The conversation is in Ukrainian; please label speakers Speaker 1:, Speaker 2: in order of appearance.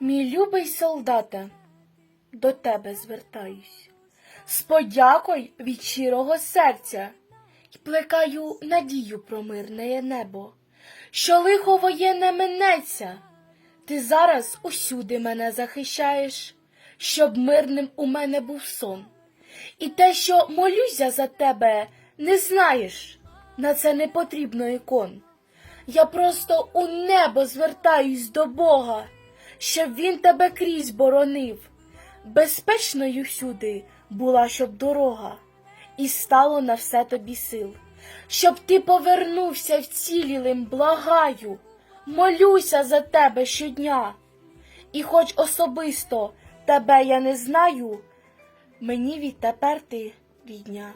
Speaker 1: Мій любий солдате, до тебе звертаюсь. З подякою від щирого серця й плекаю надію про мирне небо, що лихо воєнне минеться. Ти зараз усюди мене захищаєш, щоб мирним у мене був сон. І те, що молюся за тебе, не знаєш, на це не потрібно ікон. Я просто у небо звертаюсь до Бога, щоб він тебе крізь боронив. Безпечною всюди була щоб дорога, і стало на все тобі сил. Щоб ти повернувся вцілілим, благаю, молюся за тебе щодня. І хоч особисто тебе я не знаю, мені відтепер ти рідня.